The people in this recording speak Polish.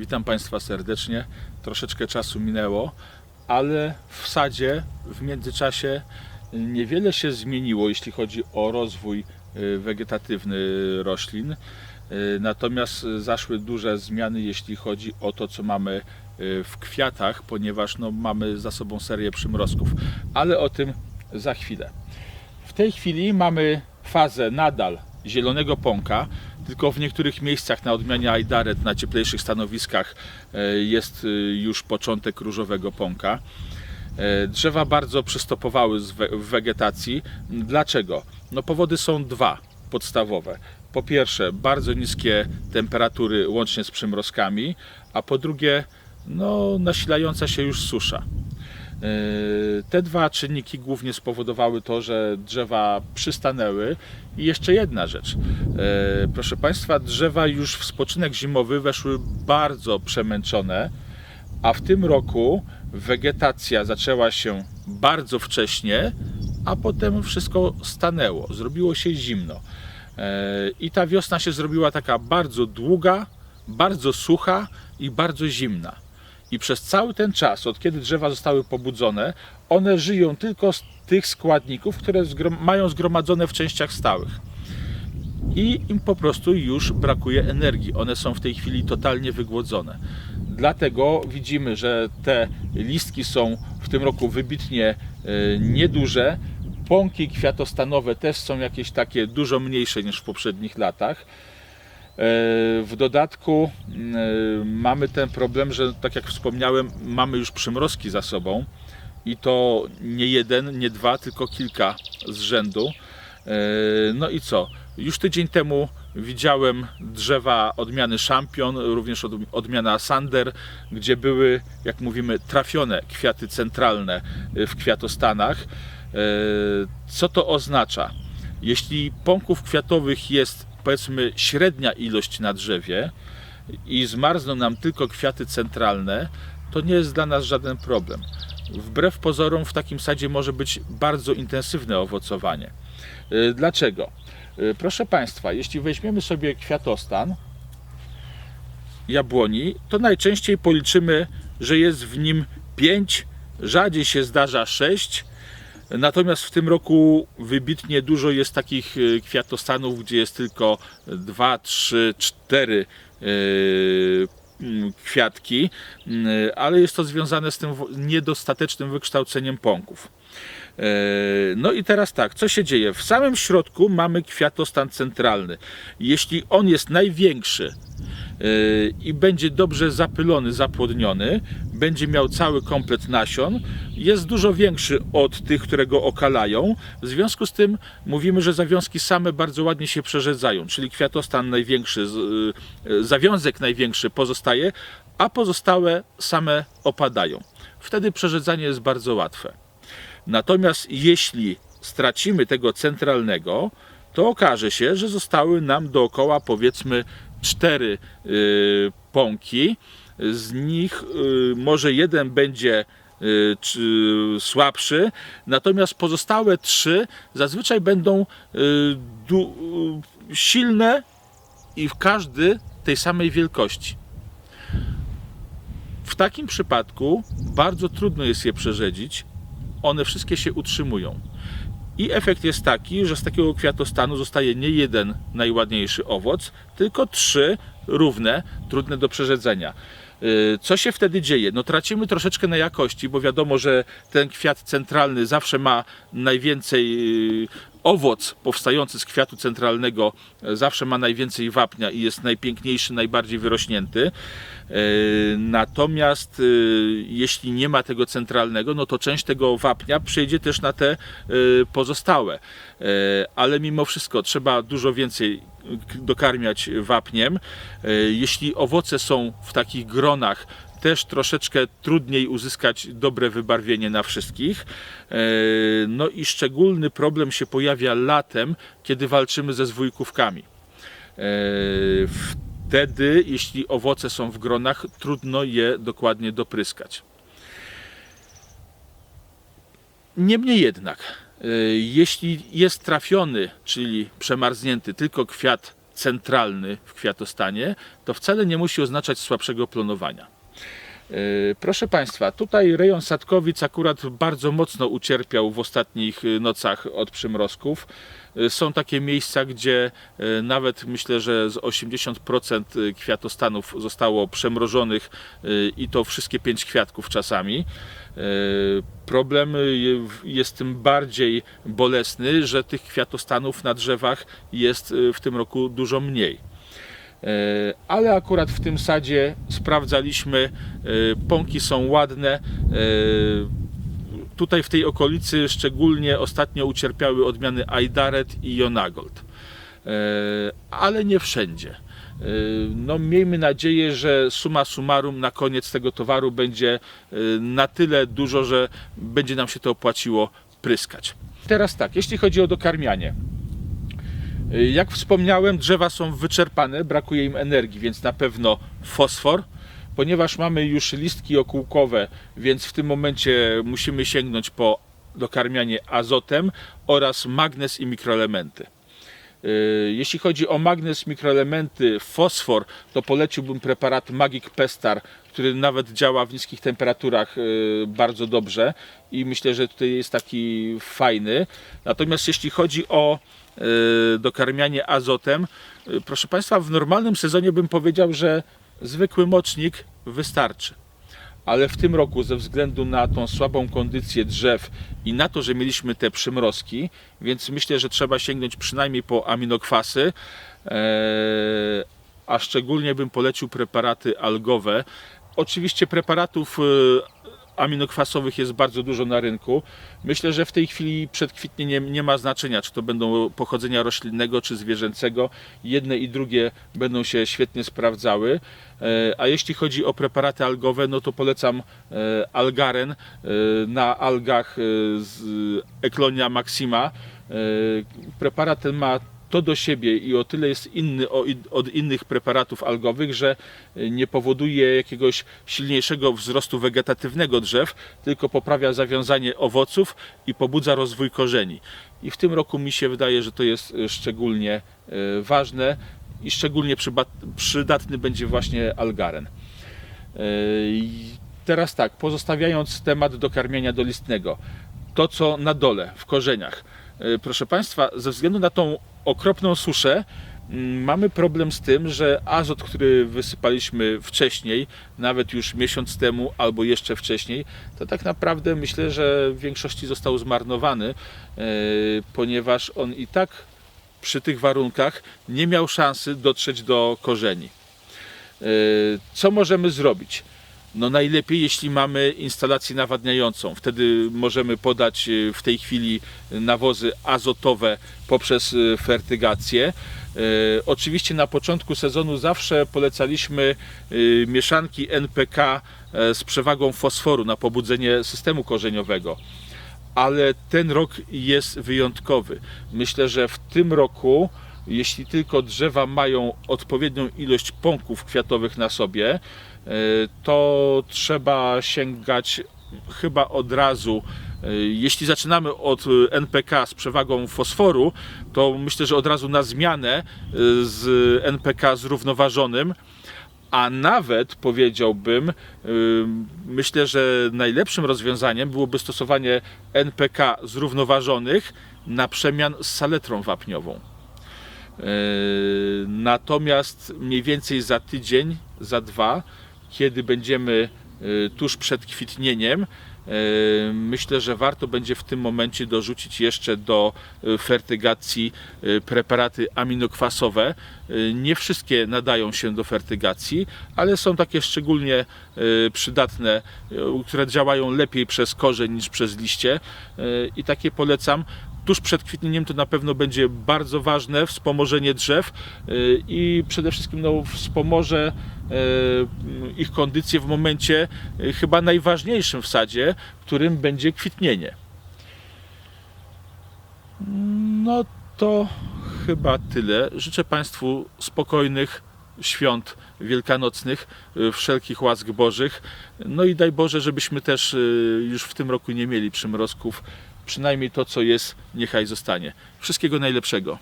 Witam Państwa serdecznie. Troszeczkę czasu minęło, ale w sadzie w międzyczasie niewiele się zmieniło, jeśli chodzi o rozwój y, wegetatywny roślin. Y, Natomiast zaszły duże zmiany, jeśli chodzi o to, co mamy y, w kwiatach, ponieważ no, mamy za sobą serię przymrozków, ale o tym za chwilę. W tej chwili mamy fazę nadal zielonego pąka, tylko w niektórych miejscach na odmianie Aidaret na cieplejszych stanowiskach e, jest e, już początek różowego pąka. E, Drzewa bardzo przystopowały w wegetacji. Dlaczego? No powody są dwa podstawowe. Po pierwsze, bardzo niskie temperatury łącznie z przymrozkami, a po drugie, no, nasilająca się już susza. Yy, Te dwa czynniki głównie spowodowały to, że drzewa przystanęły. I jeszcze jedna rzecz. Yy, Proszę Państwa, drzewa już w spoczynek zimowy weszły bardzo przemęczone, a w tym roku wegetacja zaczęła się bardzo wcześnie, a potem wszystko stanęło. Zrobiło się zimno. Yy, I ta wiosna się zrobiła taka bardzo długa, bardzo sucha i bardzo zimna. I przez cały ten czas, od kiedy drzewa zostały pobudzone, one żyją tylko z tych składników, które mają zgromadzone w częściach stałych. I im po prostu już brakuje energii. One są w tej chwili totalnie wygłodzone. Dlatego widzimy, że te listki są w tym roku wybitnie e, nieduże. Pąki kwiatostanowe też są jakieś takie dużo mniejsze niż w poprzednich latach. E, W dodatku e, mamy ten problem, że tak jak wspomniałem, mamy już przymrozki za sobą i to nie jeden, nie dwa, tylko kilka z rzędu. E, No i co? Już tydzień temu widziałem drzewa odmiany Champion, również od- odmiana Sander, gdzie były, jak mówimy, trafione kwiaty centralne w kwiatostanach. Co to oznacza? Jeśli pąków kwiatowych jest powiedzmy średnia ilość na drzewie i zmarzną nam tylko kwiaty centralne, to nie jest dla nas żaden problem. Wbrew pozorom w takim sadzie może być bardzo intensywne owocowanie. Y, Dlaczego? Y, Proszę Państwa, jeśli weźmiemy sobie kwiatostan jabłoni, to najczęściej policzymy, że jest w nim 5, rzadziej się zdarza 6, Natomiast w tym roku wybitnie dużo jest takich e, kwiatostanów, gdzie jest tylko 2, 3, 4 mm, kwiatki, mm, ale jest to związane z tym niedostatecznym wykształceniem pąków. E, No i teraz tak, co się dzieje? W samym środku mamy kwiatostan centralny. Jeśli on jest największy e, i będzie dobrze zapylony, zapłodniony, będzie miał cały komplet nasion, jest dużo większy od tych, które go okalają. W związku z tym mówimy, że zawiązki same bardzo ładnie się przerzedzają, czyli kwiatostan największy, e, zawiązek największy pozostaje, a pozostałe same opadają. Wtedy przerzedzanie jest bardzo łatwe. Natomiast jeśli stracimy tego centralnego, to okaże się, że zostały nam dookoła powiedzmy cztery y, pąki. Z nich y, może jeden będzie y, słabszy, natomiast pozostałe trzy zazwyczaj będą y, silne i w każdy tej samej wielkości. W takim przypadku bardzo trudno jest je przerzedzić, one wszystkie się utrzymują. I efekt jest taki, że z takiego kwiatostanu zostaje nie jeden najładniejszy owoc, tylko trzy równe, trudne do przerzedzenia. Yy, Co się wtedy dzieje? No tracimy troszeczkę na jakości, bo wiadomo, że ten kwiat centralny zawsze ma najwięcej yy, owoc powstający z kwiatu centralnego e, zawsze ma najwięcej wapnia i jest najpiękniejszy, najbardziej wyrośnięty. E, Natomiast e, jeśli nie ma tego centralnego, no to część tego wapnia przejdzie też na te pozostałe. Ale mimo wszystko trzeba dużo więcej dokarmiać wapniem. Jeśli owoce są w takich gronach, też troszeczkę trudniej uzyskać dobre wybarwienie na wszystkich. E, No i szczególny problem się pojawia latem, kiedy walczymy ze zwójkówkami. E, Wtedy, jeśli owoce są w gronach, trudno je dokładnie dopryskać. Niemniej jednak, e, jeśli jest trafiony, czyli przemarznięty tylko kwiat centralny w kwiatostanie, to wcale nie musi oznaczać słabszego planowania. Yy, Proszę Państwa, tutaj rejon Sadkowic akurat bardzo mocno ucierpiał w ostatnich y, nocach od przymrozków. Y, Są takie miejsca, gdzie y, nawet myślę, że z 80% kwiatostanów zostało przemrożonych y, i to wszystkie pięć kwiatków czasami. Y, Problem y, jest tym bardziej bolesny, że tych kwiatostanów na drzewach jest y, w tym roku dużo mniej. E, ale akurat w tym sadzie sprawdzaliśmy, e, pąki są ładne. E, Tutaj w tej okolicy szczególnie ostatnio ucierpiały odmiany Aidaret i Jonagold, ale nie wszędzie. No, miejmy nadzieję, że suma summarum na koniec tego towaru będzie na tyle dużo, że będzie nam się to opłaciło pryskać. Teraz tak, jeśli chodzi o dokarmianie. Jak wspomniałem, drzewa są wyczerpane, brakuje im energii, więc na pewno fosfor. Ponieważ mamy już listki okółkowe, więc w tym momencie musimy sięgnąć po dokarmianie azotem oraz magnez i mikroelementy. Yy, Jeśli chodzi o magnez, mikroelementy, fosfor, to poleciłbym preparat Magic Pestar, który nawet działa w niskich temperaturach yy, bardzo dobrze i myślę, że tutaj jest taki fajny. Natomiast jeśli chodzi o dokarmianie azotem, yy, proszę Państwa, w normalnym sezonie bym powiedział, że zwykły mocznik wystarczy ale w tym roku ze względu na tą słabą kondycję drzew i na to, że mieliśmy te przymrozki, więc myślę, że trzeba sięgnąć przynajmniej po aminokwasy, eee, a szczególnie bym polecił preparaty algowe. Oczywiście preparatów e, aminokwasowych jest bardzo dużo na rynku. Myślę, że w tej chwili przed kwitnieniem nie ma znaczenia, czy to będą pochodzenia roślinnego, czy zwierzęcego. Jedne i drugie będą się świetnie sprawdzały. E, A jeśli chodzi o preparaty algowe, no to polecam e, Algaren e, na algach z Eklonia maxima. Preparat ten ma to do siebie i o tyle jest inny od innych preparatów algowych, że nie powoduje jakiegoś silniejszego wzrostu wegetatywnego drzew, tylko poprawia zawiązanie owoców i pobudza rozwój korzeni. I w tym roku mi się wydaje, że to jest e, szczególnie e, ważne i szczególnie przydatny będzie właśnie algaren. E, Teraz tak, pozostawiając temat dokarmienia dolistnego, to co na dole, w korzeniach. E, Proszę Państwa, ze względu na tą okropną suszę, mm, mamy problem z tym, że azot, który wysypaliśmy wcześniej, nawet już miesiąc temu albo jeszcze wcześniej, to tak naprawdę myślę, że w większości został zmarnowany, e, ponieważ on i tak przy tych warunkach nie miał szansy dotrzeć do korzeni. E, Co możemy zrobić? No najlepiej, jeśli mamy instalację nawadniającą. Wtedy możemy podać e, w tej chwili nawozy azotowe poprzez e, fertygację. E, Oczywiście na początku sezonu zawsze polecaliśmy mieszanki NPK z przewagą fosforu na pobudzenie systemu korzeniowego ale ten rok jest wyjątkowy. Myślę, że w tym roku, jeśli tylko drzewa mają odpowiednią ilość pąków kwiatowych na sobie, e, to trzeba sięgać chyba od razu. e, Jeśli zaczynamy od NPK z przewagą fosforu, to myślę, że od razu na zmianę e, z NPK zrównoważonym a nawet powiedziałbym, ym, myślę, że najlepszym rozwiązaniem byłoby stosowanie NPK zrównoważonych na przemian z saletrą wapniową. Yy, Natomiast mniej więcej za tydzień, za dwa, kiedy będziemy yy, tuż przed kwitnieniem, yy, myślę, że warto będzie w tym momencie dorzucić jeszcze do fertygacji preparaty aminokwasowe. Nie wszystkie nadają się do fertygacji, ale są takie szczególnie przydatne, które działają lepiej przez korzeń niż przez liście i takie polecam tuż przed kwitnieniem to na pewno będzie bardzo ważne wspomożenie drzew y, i przede wszystkim no, wspomoże y, ich kondycję w momencie y, chyba najważniejszym w sadzie, którym będzie kwitnienie. No to chyba tyle. Życzę Państwu spokojnych świąt wielkanocnych, wszelkich łask Bożych. No i daj Boże, żebyśmy też już w tym roku nie mieli przymrozków. Przynajmniej to, co jest, niechaj zostanie. Wszystkiego najlepszego.